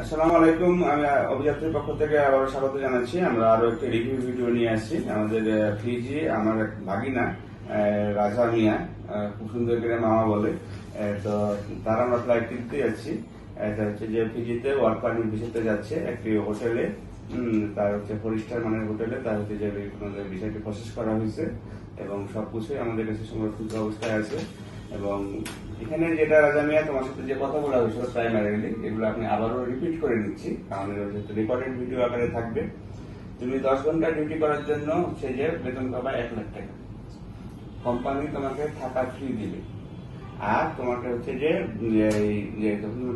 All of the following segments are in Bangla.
আসসালামু আলাইকুম। আমি অভিযাত্রীর পক্ষ থেকে আবার স্বাগত জানাচ্ছি। আমরা আরও একটি রিভিউ ভিডিও নিয়ে আসছি। আমাদের ফ্রিজি আমার এক ভাগিনা রাজা মিয়া খুব সুন্দর করে মামা বলে। তো তার আমরা ফ্লাইট কিনতে যাচ্ছি। এটা হচ্ছে যে ফিজিতে ওয়ার্ক পারমিট ভিসাতে যাচ্ছে। একটি হোটেলে তার হচ্ছে ফরিস্টার মানের হোটেলে, তার হচ্ছে যে বিষয়টি প্রসেস করা হয়েছে এবং সবকিছুই আমাদের কাছে সংরক্ষিত অবস্থায় আছে। এবং এখানে যেটা রাজা মিয়া তোমার সাথে যে কথা বলা হয়েছিল প্রাইমারিলি এগুলো আপনি আবারও রিপিট করে নিচ্ছি। কারণ রেকর্ডেড ভিডিও আকারে থাকবে। তুমি দশ ঘণ্টা ডিউটি করার জন্য সে যে বেতন পাবা এক লাখ টাকা। কোম্পানি তোমাকে থাকা ফ্রি দিবে। আর তোমাকে হচ্ছে যে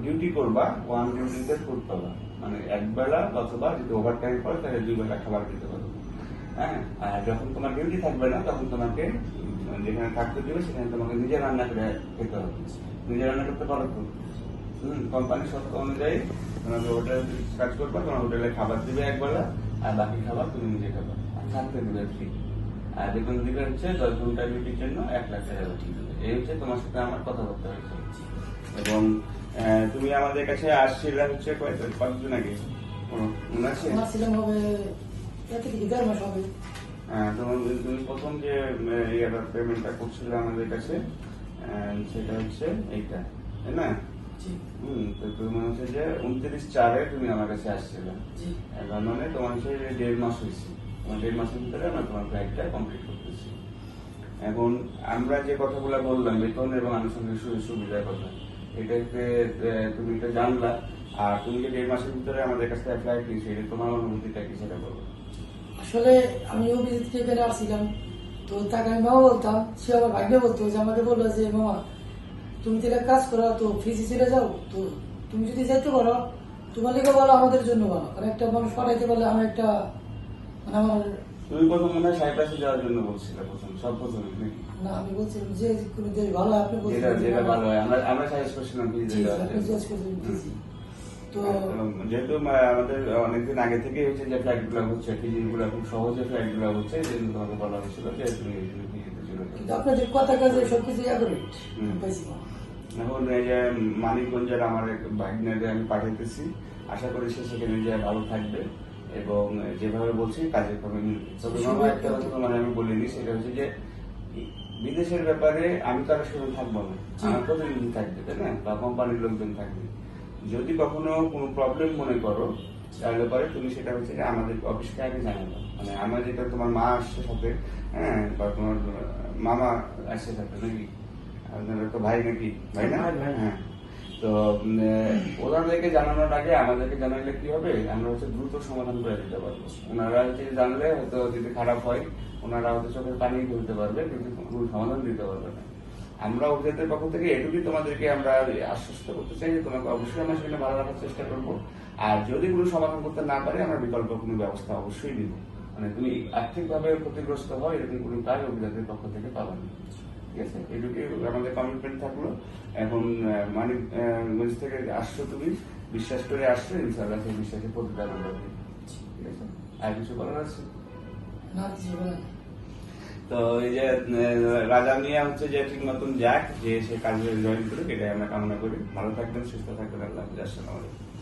ডিউটি করবা ওয়ান ডিউটিতে ফুড পাবা। মানে এক বেলা অথবা যদি ওভার টাইম করে তাহলে দুই বেলা খাবার দিতে পারবে হ্যাঁ আর যখন তোমার ডিউটি থাকবে না, তখন তোমাকে যেখানে থাকতে দিবে, সেখানে তোমাকে নিজে রান্না করে খেতে হবে। নিজে রান্না করতে পারো তো? কোম্পানির শর্ত অনুযায়ী তোমাকে হোটেল কাজ করবে, তোমার হোটেলে খাবার দিবে এক বেলা আর বাকি খাবার তুমি নিজে খাবা। আর থাকতে দিবে ফ্রি আর বেতন দিবে হচ্ছে দশ ঘণ্টা ডিউটির জন্য এক লাখ টাকা এই হচ্ছে তোমার সাথে আমার কথাবার্তা হয়েছে এবং তুমি আমাদের কাছে আসছিলে হচ্ছে কয়েক কতদিন আগে? মনে আছে? তোমার তুমি প্রথম যে পেমেন্টটা করছিলে আমাদের কাছে সেটা হচ্ছে এইটা তাই না? হুম তো তুমি হচ্ছে যে উনত্রিশ চারে তুমি আমার কাছে আসছিলে। এখন মানে তোমার হচ্ছে দেড় মাস হয়েছে। তোমার দেড় মাসের ভিতরে আমরা তোমার ফ্লাইটটা কমপ্লিট করতেছি। এখন আমরা যে কথাগুলো বললাম বেতন এবং আনুষঙ্গিক সুযোগ সুবিধার কথা এটাকে তুমি এটা জানলা আর তুমি যে দেড় মাসের ভিতরে আমাদের কাছে অ্যাপ্লাই করেছি এটা তোমার অনুভূতিটা কি সেটা বলো। আসলে আমি অভিজিৎ থেকে বেড়ে আসছিলাম। তো তাকে আমি মামা বলতাম সে আমার ভাগ্যে বলতো যে আমাকে বলল যে মামা তুমি তো কাজ করো তো ফিজি চলে যাও। তো তুমি যদি যাইতে পারো তোমার লিগে ভালো আমাদের জন্য ভালো কারণ একটা মানুষ পাঠাইতে পারলে আমি একটা মানে আমার তুমি প্রথম মনে হয় সাইপ্রাসে যাওয়ার জন্য বলছিলে প্রথম সব প্রথম না আমি বলছিলাম যে কোনো দেশ ভালো আপনি বলছিলেন যেটা ভালো। হয়। আমরা আমরা সাজেস্ট করছিলাম কি জি, আপনি তো এবং যেহেতু আমাদের অনেকদিন আগে থেকে হচ্ছে যে ফ্লাইটগুলো হচ্ছে খুব সহজে ফ্লাইটগুলো হচ্ছে জন্য তোমাকে বলা হয়েছিল যে তুমি। কিন্তু আপনাদের কথা কাজে সবকিছু অ্যাকুরেট। এখন এই যে মানিকগঞ্জের আমার এক ভাগ্নেরে আমি পাঠাইতেছি আশা করি সে সেখানে যে ভালো থাকবে এবং যেভাবে বলছি কাজের কমে মিলবে একটা কথা তোমার আমি বলিনি সেটা হচ্ছে যে বিদেশের ব্যাপারে আমি তো আর শুধু থাকব না। আমার প্রতিনিধি থাকবে তাই না? বা কোম্পানির লোকজন থাকবে। যদি কখনো কোনো প্রবলেম মনে করো তাহলে পরে তুমি সেটা হচ্ছে যে আমাদের অফিসকে আগে জানাবে মানে আমার যেটা তোমার মা আসছে সাথে হ্যাঁ বা তোমার মামা আসছে সাথে নাকি? আপনারা তো ভাই নাকি? ভাই না। হ্যাঁ। তো ওনাদেরকে জানানোর আগে আমাদেরকে জানাইলে কি হবে? আমরা হচ্ছে দ্রুত সমাধান করে দিতে পারব। ওনারা হচ্ছে জানলে হয়তো যদি খারাপ হয় ওনারা হয়তো চোখের পানি তুলতে পারবে কিন্তু কোনো সমাধান দিতে পারবে না। আমরা অভিজাতের পক্ষ থেকে এটুকুই তোমাদেরকে আমরা আশ্বস্ত করতে চাই যে তোমাকে অবশ্যই আমরা সেখানে ভালো রাখার চেষ্টা করব। আর যদি কোনো সমাধান করতে না পারে, আমরা বিকল্প কোনো ব্যবস্থা অবশ্যই দিব মানে তুমি আর্থিকভাবে ক্ষতিগ্রস্ত হয় এরকম কোনো কাজ অভিজাতের পক্ষ থেকে পাবে না। ঠিক আছে? এটুকুই আমাদের কমিটমেন্ট থাকল। এখন মানে গঞ্জ থেকে আসছো তুমি। বিশ্বাস করে আসছো, ইনশাআল্লাহ সেই বিশ্বাসে প্রতিদান ঠিক আছে? আর কিছু বলার আছে? না। তো এই যে রাজা মিয়া হচ্ছে যে ঠিক মতন যাক, যে সে কাজে জয়েন করুক, এটাই আমরা কামনা করি ভালো থাকবেন, সুস্থ থাকবেন, আল্লাহ হাফিজ। আসসালামু আলাইকুম